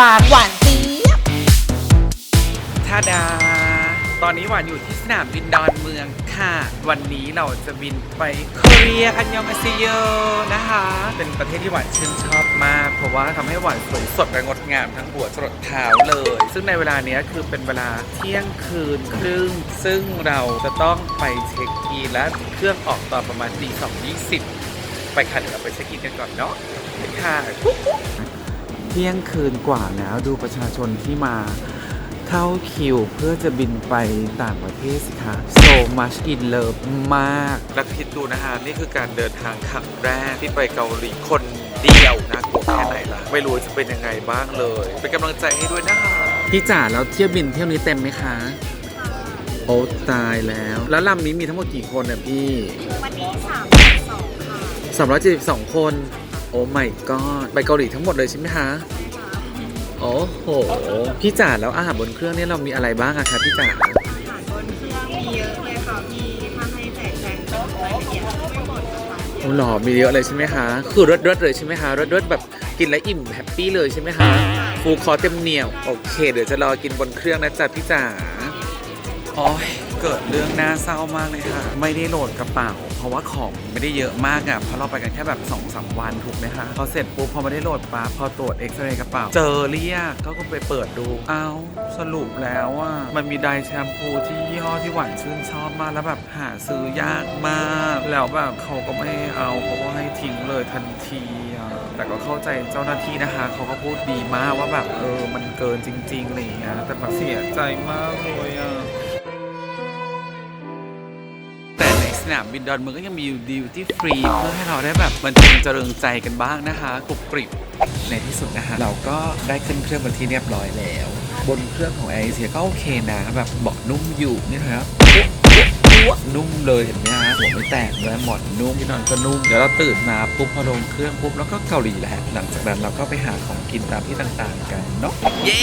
ปากหวานเจี๊ยบทาดา ตอนนี้หวานอยู่ที่สนามบินดอนเมืองค่ะ วันนี้เราจะบินไปเกาหลีอันยองอาเซโยนะคะ เป็นประเทศที่หวานชื่นชอบมาก เพราะว่าทำให้หวานสวยสดและงดงามทั้งหัวจรดเท้าเลย ซึ่งในเวลาเนี้ยคือเป็นเวลาเที่ยงคืนครึ่ง ซึ่งเราจะต้องไปเช็คอินและเครื่องออกตอนประมาณตีสองยี่สิบไปค่ะเดี๋ยวเราไปเช็คอินกันก่อนเนาะไปค่ะ เที่ยงคืนกว่าแล้วดูประชาชนที่มาเข้าคิวเพื่อจะบินไปต่างประเทศสิคะ so much in love มาก แล้วคิดดูนะฮะนี่คือการเดินทางครั้งแรกที่ไปเกาหลีคนเดียวนะกลัวแค่ไหนล่ะ ไม่รู้จะเป็นยังไงบ้างเลย เป็นกำลังใจให้ด้วยนะคะพี่จ๋าแล้วเที่ยวบินเที่ยวนี้เต็มไหมคะ โอ้ตายแล้ว แล้วลำนี้มีทั้งหมดกี่คนเนี่ยพี่ วันนี้สามสองค่ะ372 คน โอ้ my god ไปเกาหลีทั้งหมดเลยใช่ไหมคะโอ้โหพี่จ๋าแล้วอาหารบนเครื่องเนี่ยเรามีอะไรบ้างอะคะพี่จ๋าอาหารบนเครื่องมีเยอะเลยค่ะพี่ถ้าให้แจกแจงเป็นรายละเอียดไม่หมดนะคะโอ้หล่อมีเยอะเลยใช่ไหมคะคือรสรสเลยใช่ไหมคะรสรสแบบกินแล้วอิ่มแฮปปี้เลยใช่ไหมคะฟูคอร์เต็มเหนียวโอเค เดี๋ยวจะรอกินบนเครื่องนะจ๊ะพี่จ๋าโอ้ย เกิดเรื่องน่าเศร้ามากเลยค่ะ ไม่ได้โหลดกระเป๋า เพราะว่าของไม่ได้เยอะมากอะเพราะเราไปกันแค่แบบ2อสวันถูกไหมคะพอเสร็จปุ๊บพอไม่ได้โหลดปั๊บพอตรวจเอ็กซเรย์กระเป๋า เจอเรียกก็ก็ไปเปิดดูเอาสรุปแล้วว่ามันมีไดแชมพูที่ยี่ห้อที่หวานชื่นชอบมากแล้วแบบหาซื้อยากมาก แล้วแบบเขาก็ไม่เอาเขาก็ให้ทิ้งเลยทันทีอะแต่ก็เข้าใจเจ้าหน้าที่นะคะ เขาก็พูดดีมากว่าแบบเออมันเกินจริงๆอะไรอย่างเงี้ยแต่แบบเสียใจมากเลยอะ นามบินดอนเมืองก็ยังมีดิวตี้ฟรี เพื่อให้เราได้แบบบันเทิงเจริญใจกันบ้างนะคะกรุบกริบในที่สุดนะคะเราก็ได้ขึ้นเครื่องบนที่เรียบร้อยแล้ว บนเครื่องของแอร์เอเชียก็โอเคนะแบบเบาะนุ่มอยู่นี่นะครับนุ่มเลยเห็นไหมฮะหัวไม่แตกเลยหมอนนุ่มที่นอนก็นุ่มเดี๋ยวเราตื่นมาปุ๊บพอลงเครื่องปุ๊บแล้วก็เกาหลีแหละหลังจากนั้นเราก็ไปหาของกินตามที่ต่างๆกันเนาะเย้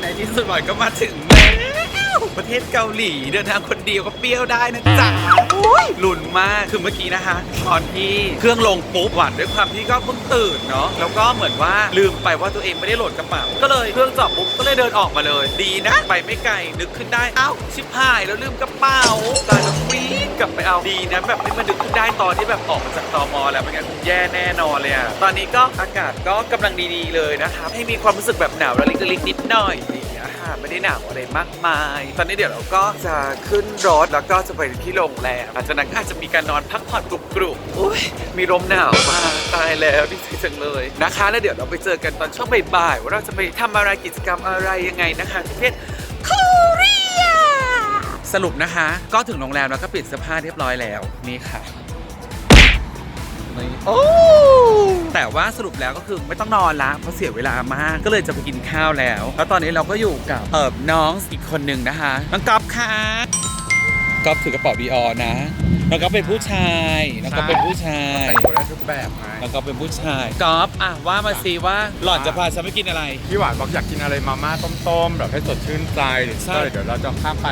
ในที่สุดหน่อยก็มาถึงแล้ว ประเทศเกาหลีเดินทางคนเดียวก็เปรี้ยวได้นะจ๊ะอุ๊ยลุ้นมากคือเมื่อกี้นะคะ ตอนที่เครื่องลงปุ๊บหวานด้วยความที่ก็เพิ่งตื่นเนาะแล้วก็เหมือนว่าลืมไปว่าตัวเองไม่ได้โหลดกระเป๋าก็เลยเครื่องจอดปุ๊บก็เลยเดินออกมาเลย ดีนะ ไปไม่ไกลนึกขึ้นได้เอ้าชิบหายแล้วลืมกระเป๋าตายแล้ววิ่งกลับไปเอาดีนะแบบนี้มันนึกขึ้นได้ตอนที่แบบออกมาจากตมแล้วไม่งั้นคงแย่แน่นอนเลยอะตอนนี้ก็อากาศก็กำลังดีๆเลยนะครับให้มีความรู้สึกแบบหนาวระลิกระลิกนิดหน่อย ไม่ได้หนาวอะไรมากมาย ตอนนี้เดี๋ยวเราก็จะขึ้นรถแล้วก็จะไปที่โรงแรมหลังจากนั้นก็อาจจะมีการนอนพักผ่อนกรุบๆอุ้ยมีลมหนาวมากตายแล้วดีใจจังเลยนะคะ แล้วเดี๋ยวเราไปเจอกันตอนช่วงบ่ายๆว่าเราจะไปทำอะไรกิจกรรมอะไรยังไงนะคะที่ประเทศเกาหลีสรุปนะคะ ก็ถึงโรงแรมแล้วก็ปิดเสื้อผ้าเรียบร้อยแล้วนี่ค่ะ โอ้แต่ว่าสรุปแล้วก็คือไม่ต้องนอนละเพราะเสียเวลามาก ก็เลยจะไปกินข้าวแล้ว แล้วตอนนี้เราก็อยู่กับเอิบน้องอีกคนหนึ่งนะคะน้องก๊อฟค่ะก๊อฟถือกระเป๋าดีออนะน้องก๊อฟเป็นผู้ชายน้องก๊อฟเป็นผู้ชายแต่งตัวได้ทุกแบบไงแล้วก็เป็นผู้ชายก๊อฟอะว่ามาสิว่าหล่อนจะพาฉันไปกินอะไร พี่หวานบอกอยากกินอะไรมาม่าต้มๆแบบให้สดชื่นใจใช่ก็เลยเดี๋ยวเราจะข้ามไป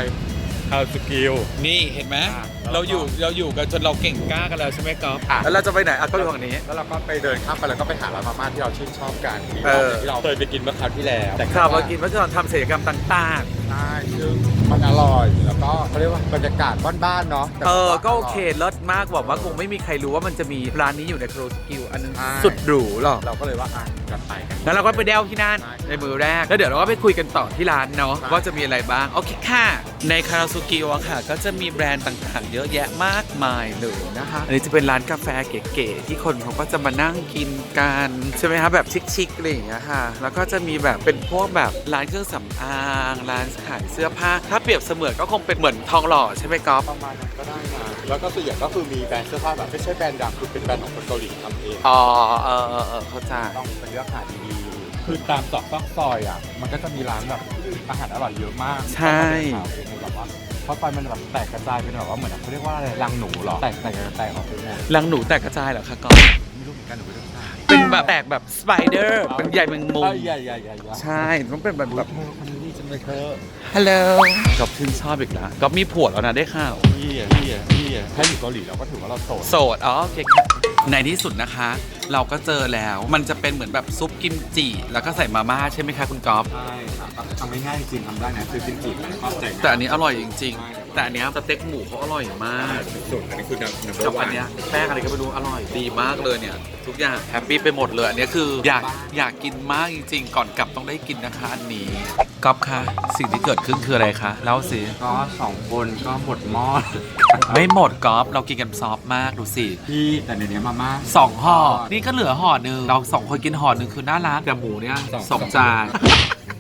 คาสกิล นี่เห็นไหมอะ เราอยู่เราอยู่กันจนเราเก่งกล้ากันแล้วใช่ไหมก๊อฟ อะแล้วเราจะไปไหนอะก็อยู่ฝั่งนี้ แล้วเราก็ไปเดินข้ามไปแล้วก็ไปหาร้านมาม่าที่เราชื่นชอบกันที่เออที่เราเคยไปกินเมื่อคราวที่แล้วแต่ครับมากินเมื่อก่อนทำศิลปกรรมต่างใช่ซึ่งมันอร่อยแล้วก็เขาเรียกว่าบรรยากาศบ้านๆเนาะแต่ๆ เออว่าก็โอเคเลิศมากบอกว่าคงไม่มีใครรู้ว่ามันจะมีร้านนี้อยู่ในครูสกิลอันนั้นใช่ สุดหรูหรอกเราก็เลยว่าอะ กันไปกันแล้วเราก็ไปเดวที่นั่นใช่ในมือแรก แล้วเดี๋ยวเราก็ไปคุยกันต่อที่ร้านเนาะใช่ว่าจะมีอะไรบ้าง โอเคค่ะ ในคาราซูกิวอะค่ะ ก็จะมีแบรนด์ต่างๆ เยอะแยะมากมายเลยนะคะ อันนี้จะเป็นร้านกาแฟเก๋ๆที่คนเขาก็จะมานั่งกินกันใช่ไหมคะแบบชิคๆอะไรอย่างเงี้ยค่ะ แล้วก็จะมีแบบเป็นพวกแบบร้านเครื่องสำอาง ร้านขายเสื้อผ้า ถ้าเปรียบเสมือนก็คงเป็นเหมือนทองหล่อใช่ไหมก๊อฟประมาณนั้นก็ได้นะ แล้วก็ส่วนใหญ่ก็คือมีแบรนด์เสื้อผ้าแบบไม่ใช่แบรนด์ดังคือเป็นแบรนด์ของคนเกาหลีทำเองอ๋อเออเออเออเข้าใจ ต้องไปเลือกหาดีๆคือตามตอกซอกซอยอะมันก็จะมีร้านแบบอาหารอร่อยเยอะมากใช่ก็มาเดินหาเองแบบว่าเพราะไฟมันแบบแตกกระจายเป็นแบบว่าเหมือนเขาเรียกว่าอะไรรังหนูเหรอแตกแตกแตกแตกออกไปหมดรังหนูแตกกระจายเหรอคะก๊อฟไม่รู้เหมือนกันหนูไม่ได้ทราบเป็นแบบแตกแบบสไปเดอร์เป็นใหญ่แมงมุมเอ้ยใหญ่ใหญ่ใหญ่ใหญ่ใช่ ต้องเป็นแบบแบแบบบเธอคนนี้ ดีจังเลยเธอฮัลโหลก๊อฟชื่นชอบอีกแล้วก๊อฟมีผัวแล้วนะได้ข่าว พี่อะพี่อะพี่อะถ้าอยู่เกาหลีเราก็ถือว่าเราโสด โสด อ๋อโอเคค่ะในที่สุดนะคะ เราก็เจอแล้ว มันจะเป็นเหมือนแบบซุปกิมจิ แล้วก็ใส่มาม่าใช่ไหมคะคุณก๊อฟ ใช่ครับทำง่ายๆจริงๆทำได้นะคือกินจีบมันก็ใจแต่อันนี้อร่อยจริง ๆ แต่อันเนี้ยสเต็กหมูเขาอร่อยมากสุดอันนี้คือน้ำกับอันเนี้ยแป้งอะไรก็ไม่รู้อร่อยดีมากเลยเนี่ย ทุกอย่างแฮปปี้ไปหมดเลยอันเนี้ยคืออยากอยากกินมากจริง ๆ ก่อนกลับต้องได้กินนะคะอันนี้ก๊อฟคะสิ่งที่เกิดขึ้นคืออะไรคะเล่าสิก็สองคนก็หมดหม้อไม่หมดก๊อฟเรากินกันซอฟต์มากดูสิพี่แต่ในนี้มาม่าสองห่อนี่ก็เหลือห่อหนึ่งเราสองคนกินห่อหนึ่งคือน่ารักแต่หมูเนี่ยสองสองจาน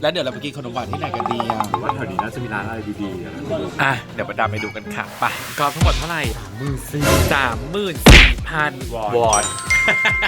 แล้วเดี๋ยวเราไปกินขนมหวานที่ไหนกันดีอะว่าแถวนี้น่าจะมีร้านอะไรดีๆนะอะเดี๋ยวมาดามไปดูกันค่ะไปกอบทั้งหมดเท่าไหร่มือซี่สามหมื่นสี่พันวอนวอนตก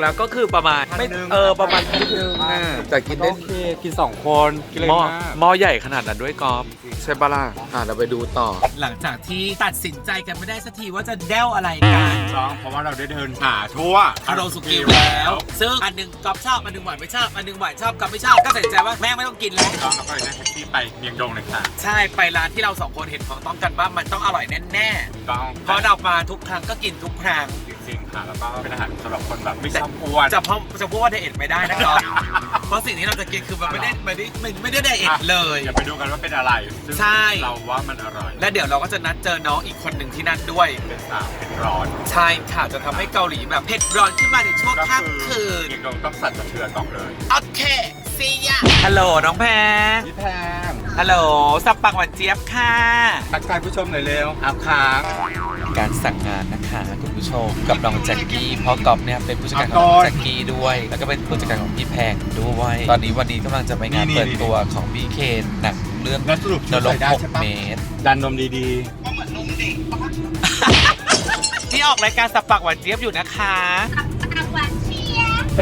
แล้วก็คือประมาณไม่พันหนึ่งเออประมาณพันหนึงอะแต่กินได้โอเคกินสองคนกินเลยหม้อมากหม้อใหญ่ขนาดนั้นด้วยกอฟใช่ปะล่ะอะเราไปดูต่อ หลังจากที่ตัดสินใจกันไม่ได้สักทีว่าจะเด้วอะไรกันสองเพราะว่าเราได้เดินหาทั่วคาโรสุกิแล้ว ซึ่งอันหนึงกอบชอบอันหนึงหวานไม่ชอบอันหนึงหวานชอบกอบไม่ชอบก็ตัดสินใจว่าแม่งไม่ต้องกินแล้วต้องเราก็เลยได้แท็กซี่ไปเมียงดงเลยค่ะใช่ไปร้านที่เราสองคนเห็นของต้องกันว่ามันต้องอร่อยแน่ต้องๆเพราะเรามาทุกครั้งก็กินทุกครั้ง จริงๆค่ะ แล้วก็เป็นอาหารสำหรับคนแบบไม่ชอบอ้วน จะเพราะจะพูดว่าไดเอทไม่ได้นะครับ เพราะสิ่งที่เราจะกินคือมันไม่ได้ไม่ได้ไม่ไม่ได้ไดเอทเลย อย่าไปดูกันว่าเป็นอะไรซึ่งใช่ เราว่ามันอร่อย และเดี๋ยวเราก็จะนัดเจอน้องอีกคนหนึ่งที่นั่นด้วย เป็นสาวเป็นร้อนใช่ค่ะจะทำให้เกาหลีแบบเผ็ดร้อนขึ้นมาในช่วงก็ค่ำคืนเมียงดงต้องสั่นสะเทือนบอกเลย โอเคซียาฮัลโหลน้องแพงพี่แพง ฮัลโหลสับปังหวานเจี๊ยบค่ะ ทักทายผู้ชมหน่อยเร็วอัพค้างการสั่งงานนะคะคุณผู้ชมกับน้องแจ็คกี้เพราะกอบเนี่ยเป็นผู้จัดการของอะน้ก่อองนแจ็คกี้ด้วย แล้วก็เป็นผู้จัดการของพี่แพงด้วย ตอนนี้วันนี้กำลังจะไปงานนี่เปิดนี่ตัวของพี่เคนหนังเรื่องแล้วสรุปนชุดรใส่กได้หกใช่ปะเมตร ดันนมดีที่ออกรายการสับปักหวานเจี๊ยบอยู่นะคะ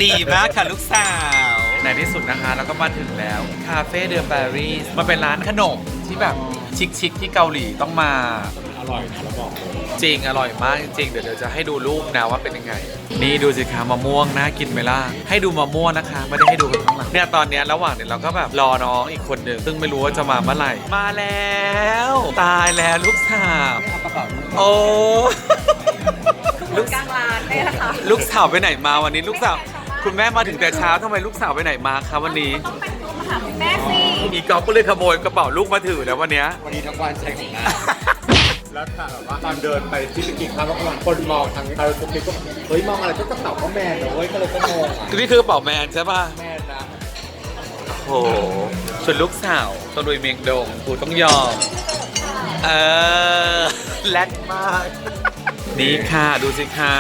ดีมากค่ะลูกสาว ในที่สุดนะคะเราก็มาถึงแล้วคาเฟ่เดอปารีสมันเป็นร้านขนมที่แบบชิคๆที่เกาหลีต้องมาๆอร่อยนะเราบอกเลยจริงอร่อยมากจริงเดี๋ยวเดี๋ยวจะให้ดูรูปนะว่าเป็นยังไง นี่ดูสิคะมะม่วงน่ากินไหมล่ะให้ดูมะม่วงนะคะ ไม่ได้ให้ดูกันข้างหลังเนี่ยตอนเนี้ยระหว่างเนี่ยเราก็แบบรอน้องอีกคนหนึ่งซึ่งไม่รู้ว่าจะมาเมื่อไหร่ มาแล้ว ตายแล้วลูกสาวโอ้ ลูกกลางร้านเลยนะคะลูกสาวไปไหนมาวันนี้ลูกสาว คุณแม่มาถึงแต่เช้าทำไมลูกสาวไปไหนมาคะวันนี้ ต้องแต่งตัวมาหาคุณแม่สิอีกอฟก็เลยขโมยกระเป๋าลูกมาถือแล้ววันเนี้ย วันนี้ทั้งวันใช้ของหน้า แล้วค่ะแบบว่าตอนเดินไปที่สกินครับแล้วก็คนมองทางคาราโอเกะก็เฮ้ยมองอะไรก็กระเป๋าก็แมนนะเว้ยก็เลยก็งงอะนี่คือกระเป๋าแมนใช่ป่ะ แมนนะโอ้โหส่วนลูกสาวตะลุยเมียงดงกูต้องยอม เออ แลกมาก นี่ค่ะ ดูสิคะ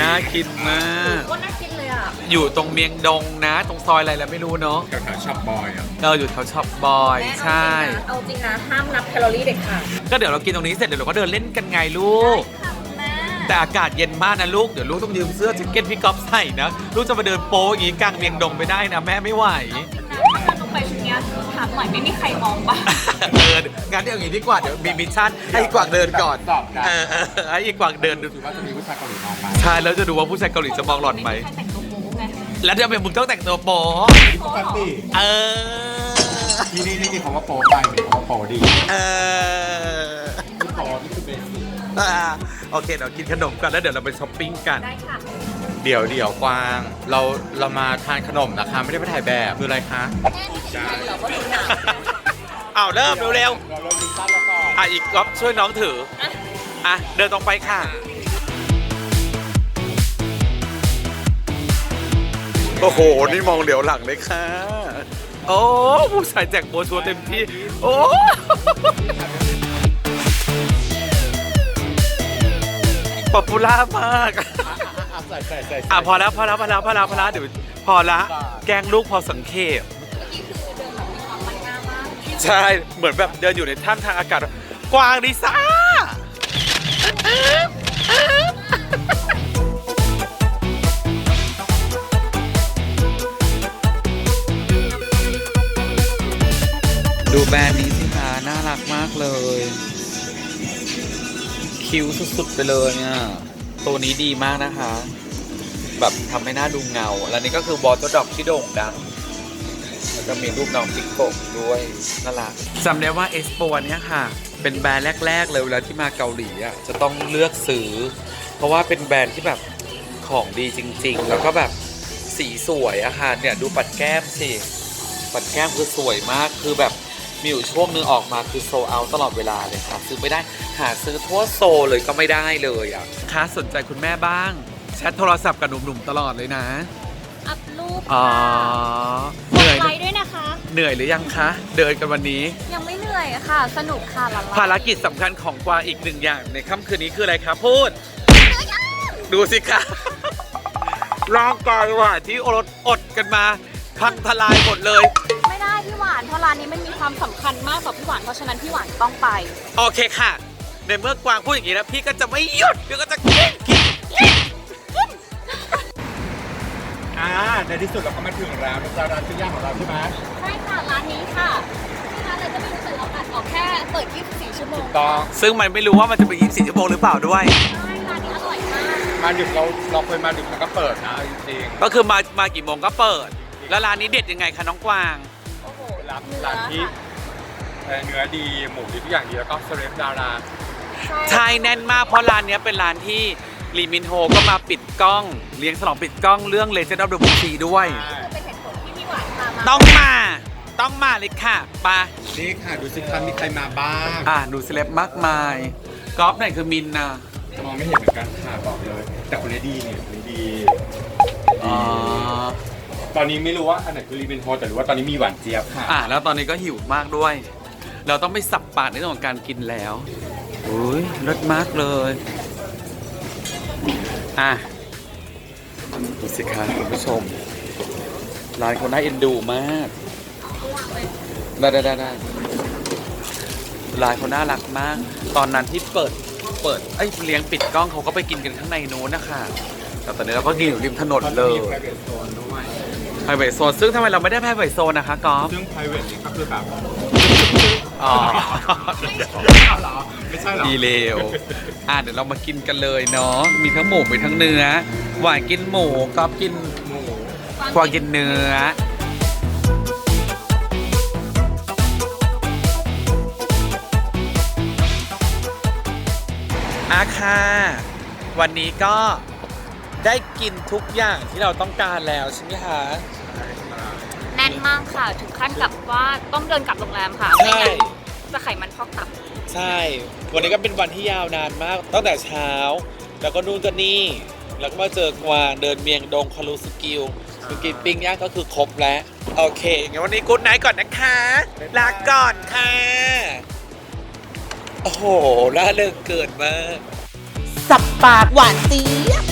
น่ากินมาก ก็น่ากินเลย อะอยู่ตรงเมียงดงนะ ตรงซอยอะไรแล้วไม่รู้เนาะแถวๆช็อปบอยอะเอออยู่แถวช็อปบอยใช่เอาจริงนะห้ามนับแคลอรี่เด็ดขาดก็เดี๋ยวเรากินตรงนี้เสร็จเดี๋ยวเราก็เดินเล่นกันไงลูก ค่ะคุณแม่แต่อากาศเย็นมากนะลูก เดี๋ยวลูกต้องยืมเสื้อแจ็คเก็ตพี่ก๊อฟใส่นะ ลูกจะมาเดินโป๊อย่างงี้กลางเมียงดงไปได้นะ แม่ไม่ไหวลงไปชุดเนี้ยถามหน่อยไม่มีใครมองป่ะเอองั้นเดี๋ยวอย่างนี้ดีกว่าเดี๋ยวมีมิชชั่นให้อีกวางเดินก่อนตอบได้ เออเออให้อีกวางเดินดูดูว่าจะมีผู้ชายเกาหลีมองไหมใช่แล้วจะดูว่าผู้ชายเกาหลีจะมองหล่อนไหม ใครแต่งตัวโป๊ไง แล้วทำไมมึงต้องแต่งตัวโป๊ปกติเออที่นี่นี่มีคำว่าโป๊ไปมีคำว่าโป๊ดีเออนี่โป๊นี่คือเบสิกอ่าโอเคเดี๋ยวกินขนมกันแล้วเดี๋ยวเราไปช้อปปิ้งกัน ได้ค่ะ เดี๋ยวเดี๋ยวกวาง เราเรามาทานขนมนะคะ ไม่ได้ไปถ่ายแบบคืออะไรคะอ้าวเริ่มเร็วเราเริ่มดิสั้นแล้วก่อนๆอะอีกก๊อฟช่วยน้องถือ อะเดินตรงไปค่ะ โอ้โห นี่มองเหลียวหลังเลยค่ะ โอ้ผู้ชายแจกโบชัวเต็มที่ โอ้ป๊อปปูล่ามาก ใส่ใส่ใส่อะพอแล้วพอแล้วพอแล้วพอแล้วพอแล้วเดี๋ยวพอละ แกล้งลูกพอสังเขปใช่ เหมือนแบบเดินอยู่ในถ้ำทางอากาศ กวางดิซ่า แบรนด์นี้สิคะน่ารักมากเลย คิ้วสุดๆไปเลยอะตัวนี้ดีมากนะคะ แบบทำให้หน้าดูเงา แล้วนี่ก็คือบอลตัวดอกที่โด่งดังแล้วก็มีรูปน้องพิกโกด้วยน่ารักจำได้ว่าเอสโปอันเนี้ยค่ะ เป็นแบรนด์แรก ๆ เลยเวลาที่มาเกาหลีอะจะต้องเลือกซื้อ เพราะว่าเป็นแบรนด์ที่แบบของดีจริง ๆ แล้วก็แบบสีสวยอะค่ะเนี่ยดูปัดแก้มสิปัดแก้มคือสวยมากคือแบบ มีอยู่ช่วงหนึงออกมาคือโซเอาตลอดเวลาเลยค่ะซื้อไม่ได้หาซื้อทั่วโซเลยก็ไม่ได้เลยอะค้าสนใจคุณแม่บ้างแชทโทรศัพท์กับหนุ่มๆตลอดเลยนะ อัพรูปอ๋อกเหดนื่อยไลค์ด้วยนะคะ เหนื่อยหรือยังคะ เดินกันวันนี้ ยังไม่เหนื่อยค่ะ สนุกค่ะละลายภารกิจสำคัญของกวางอีกหนึ่งอย่างในค่ำคืนนี้คืออะไรครับพูด ดูสิคะร่างกายหวานที่อดอดกันมา พังทลายหมดเลย ไม่ได้พี่หวานเพราะร้านนี้มันมีความสำคัญมากต่อพี่หวานเพราะฉะนั้นพี่หวานต้องไป โอเคค่ะ ในเมื่อกวางพูดอย่างนี้แล้วพี่ก็จะไม่หยุดพี่ก็จะกินกินกินอ่าในที่สุดเราก็มาถึงแล้วนะจ๊ะร้านปิ้งย่างของเราใช่ไหมใช่ค่ะร้านนี้ค่ะที่ร้านเลยก็มีแต่เราอัดออกแค่เปิด 24 ชั่วโมงต้องซึ่งมันไม่รู้ว่ามันจะไปยินสี่ชั่วโมงหรือเปล่าด้วย ใช่ร้านนี้อร่อยมากมาดึกเราเราเคยมาดึกแล้วก็เปิดนะเอาจริงก็คือมามากี่โมงก็เปิด แล้วร้านนี้เด็ดยังไงคะน้องกวางโอ้โหๆ ร้านเนื้อร้านที่ค่ะ เอ่อเนื้อดีหมูดีทุกอย่างดีแล้วก็เซเลบดาราใช่แน่นมากเพราะร้านเนี้ยเป็นร้านที่ลีมินโฮก็มาปิดกล้อง เลี้ยงฉลองปิดกล้องเรื่อง Legend of the Book 4ด้วย เป็นเหตุผลที่พี่หวานพามาต้องมา ต้องมาเลยค่ะไปานี่ค่ะดูสิคะมีใครมาบ้างอ่าดูเซเลบมากมายกอล์ฟไหนคือมินนะมองไม่เห็นเหมือนกันค่ะบอกเลย แต่คนนี้ดีเนี่ยคนนี้ดีอ๋อ ตอนนี้ไม่รู้ว่าอันไหนคือรีเบนโฮแต่รู้ว่าตอนนี้มีหวานเจี๊ยบค่ะอ่าแล้วตอนนี้ก็หิวมากด้วย เราต้องไปสับปากในเรื่องของการกินแล้วอุ้ยรสมากเลย อะดูสิคะคุณผู้ชมร้านเขาน่าเอ็นดูมาก ได้ได้ได้ได้ร้านเขาน่ารักมาก ตอนนั้นที่เปิดเปิดไอ้ยเลี้ยงปิดกล้องเขาก็ไปกินกันข้างในนู้นนะคะแต่ตอนนี้เราก็กินอยู่ริมถนนเขาเลจะยมี private zone ด้วย ไพรเวทโซนซึ่งทำไมเราไม่ได้ไพรเวทโซนนะคะกอล์ฟซึ่ง private นี่ก็คือแบบอ๋อเอาเหรอไม่ใช่เหรอดีเลวอะเดี๋ยวเรามากินกันเลยเนาะมีทั้งหมูมีทั้งเนื้อ หวานกินหมูกอล์ฟกินหมูกวางกินเนื้ออาค่ะวันนี้ก็ ได้กินทุกอย่างที่เราต้องการแล้วใช่ไหมคะแน่นมากค่ะ ถึงขั้นกับว่าต้องเดินกลับโรงแรมค่ะใช่ไม่งั้นจะไขมันพอกตับ ใช่ วันนี้ก็เป็นวันที่ยาวนานมาก ตั้งแต่เช้า แล้วก็นู่นก็นี่ แล้วก็มาเจอกวางเดินเมียงดงคารุสกิลคือกินปิ้งย่างก็คือครบแล้ว โอเคงั้นวันนี้กู๊ดไนท์ก่อนนะคะ ลาก่อนค่ะ โอ้โหล่าเริงเกินมาก สับปากหวานเจี๊ยบ